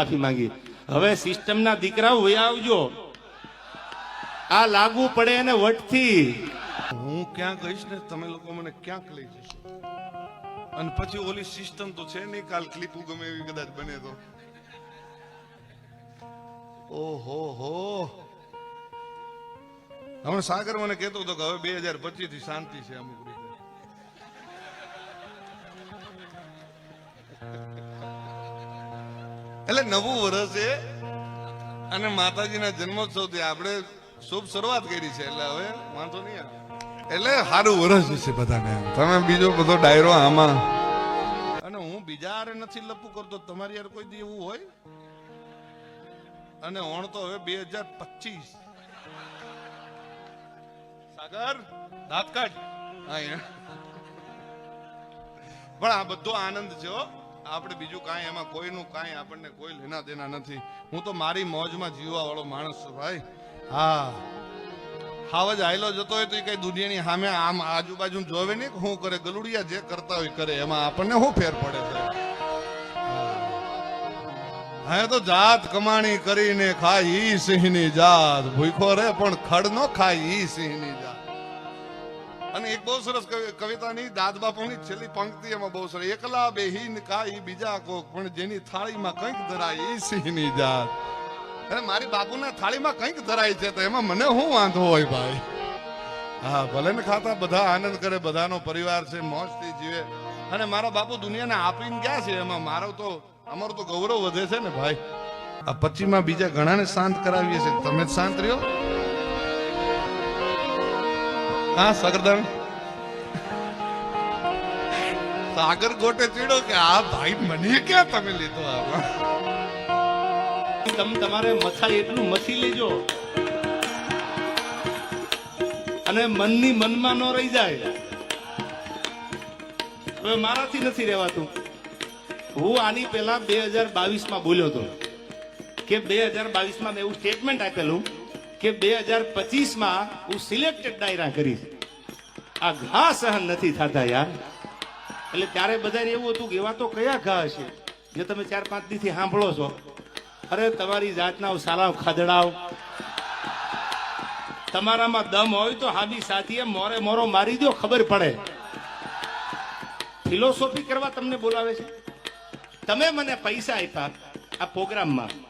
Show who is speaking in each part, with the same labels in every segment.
Speaker 1: માફી માંગી. હવે સિસ્ટમના દીકરાઓ વયા આવજો. આ લાગુ પડે એને વટથી.
Speaker 2: હું ક્યાં ગઈશ ને તમે લોકો મને ક્યાંક લઈ જશો. અને પછી ઓલી સિસ્ટમ તો છે નહીં કાલ ક્લિપ ગમે એવી કદાચ બને તો. ઓહો હો. હમણાં સાગર મને કહેતો હતો કે હવે બે હજાર પચીસથી શાંતિ છે અમુક એટલે નવું વર્ષ છે. અને માતાજીના જન્મોત્સવથી આપણે શુભ શરૂઆત કરી છે. એટલે હવે વાંધો નહીં આવે. એટલે સારું વર્ષ છે બધાને. તમે બીજો બધો ડાયરો આમાં. અને હું બીજા આરે નથી લપુ કરતો. તમારી યાર કોઈ દી એવું હોય? અને ઓણ તો હવે બે હજાર પચીસ. સાગર દાંત કાઢ. હા. પણ આ બધો આનંદ છે હો. આપણે બીજું કાંઈ, એમાં કોઈનું કાંઈ આપણને કોઈ લેના દેના નથી. હું તો મારી મોજમાં જીવવા વાળો માણસ છું ભાઈ. હા. હાવ જ આયલો જતો હોય તો એ કઈ દુનિયાની સામે આમ આજુબાજુ જોવે નહીં કે શું કરે, ગલુડિયા જે કરતા હોય કરે. એમાં આપણને શું ફેર પડે છે? હા. તો જાત કમાણી કરીને ખાય ઈ સિંહની જાત. ભૂખો રે પણ ખડ નો ખાય ઈ સિંહની જાત. અને એક બહુ સરસ કવિ- કવિતાની દાદ બાપુની છેલ્લી પંક્તિ એમાં બહુ સરસ. એકલા બેહીન કાઈ બીજા કોક, પણ જેની થાળીમાં કંઈક ધરાય એ સિંહની જાત. અરે મારી બાપુના થાળીમાં કંઈક ધરાય છે તો એમાં મને શું વાંધો હોય ભાઈ? હા, ભલે ને ખાતા બધા આનંદ કરે, બધાનો પરિવાર છે, મોજથી જીવે. અને મારા બાપુ દુનિયાને આપીને ગયા છે એમાં. મારો તો, અમારો તો ગૌરવ વધે છે ને ભાઈ. આ પચીમાં બીજા ઘણાને શાંત કરાવીએ છીએ. તમે જ શાંત રહ્યો? હા સગરદાન સાગર ગોટે ચીડો કે, આ ભાઈ મને ક્યાં તમે લીધો આમાં
Speaker 1: તમે તમારે મથાય એટલું મથી લેજો. અને મનની મનમાં ન રહી જાય. હવે મારાથી નથી રહેવાતું. હું આની પહેલા બે હજાર બાવીસમાં બોલ્યો હતો કે બે હજાર બાવીસમાં મેં એવું સ્ટેટમેન્ટ આપેલું કે બે હજાર પચીસમાં હું સિલેક્ટેડ ડાયરા કરીશ. આ ઘા સહન નથી થતા યાર. એટલે ત્યારે બધાને એવું હતું કે એવા તો કયા ઘા હશે? જે તમે ચાર પાંચ દીથી સાંભળો છો. અરે, તમારી જાતના સારા ખાદડાઓ તમારામાં દમ હોય તો હાબી સાથીએ મોરે મોરો મારી દો ખબર પડે. ફિલોસોફી કરવા તમને બોલાવે છે? તમે મને પૈસા આપ્યા આ પ્રોગ્રામમાં.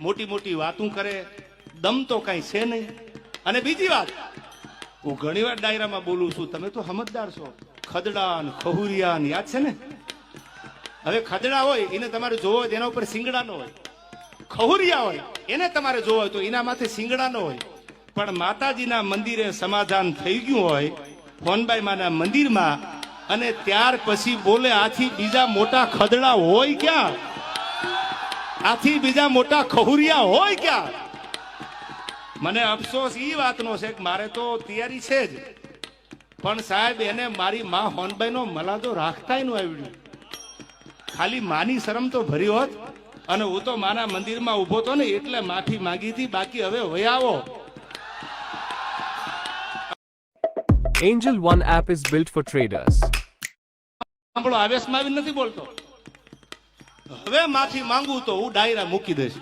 Speaker 1: મોટી મોટી વાતું કરે, દમ તો કઈ છે નહીં. અને બીજી વાત, હું ઘણી વાર ડાયરામાં બોલું છું, તમે તો સમજદાર છો. ખદડા ખહુરિયાન ખહુરિયા યાદ છે ને? હવે ખદડા હોય, એને તમારે જોવો હોય એના ઉપર સિંગડા હોય. ખહુરિયા હોય, એને તમારે જોવો હોય તો એના માથે સિંગડા હોય. પણ માતાજીના મંદિરે સમાધાન થઈ ગયું હોય ફોનબાઈ માના મંદિરમાં, અને ત્યાર પછી બોલે આથી બીજા મોટા ખદડા હોય ક્યાં? આથી બીજા મોટા ખહુરિયા હોય ક્યાં? મને અફસોસ ઈ વાતનો છે કે મારે તો તૈયારી છે જ. પણ સાહેબ એને મારી માં હોનબાઈ નો મલાદો રાખતાયનું આવડ્યું. ખાલી માની શરમ તો ભરી હોત. અને હું તો માના મંદિરમાં ઊભો તો ને એટલે માફી માંગી હતી બાકી હવે વયાવો
Speaker 3: Angel One app is built for traders.
Speaker 1: સાંભળો આવેશમાં આવી નથી બોલતો. હવે માફી માંગુ તો હું ડાયરા મૂકી દઈશ.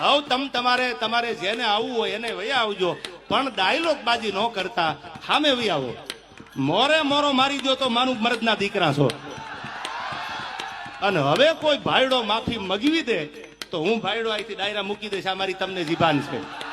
Speaker 1: હવે તમ તમારે તમારે જેને આવવું હોય એને વહી આવજો. પણ ડાયલોગ બાજી ન કરતા સામે વહી આવો. મોરે મોરો મારી દો તો માનું મરદના દીકરા છો. અને હવે કોઈ ભાઈડો માફી મગવી દે, તો હું ભાઈડો અહીંથી ડાયરા મૂકી દઈશ. આ મારી તમને જીભાન છે.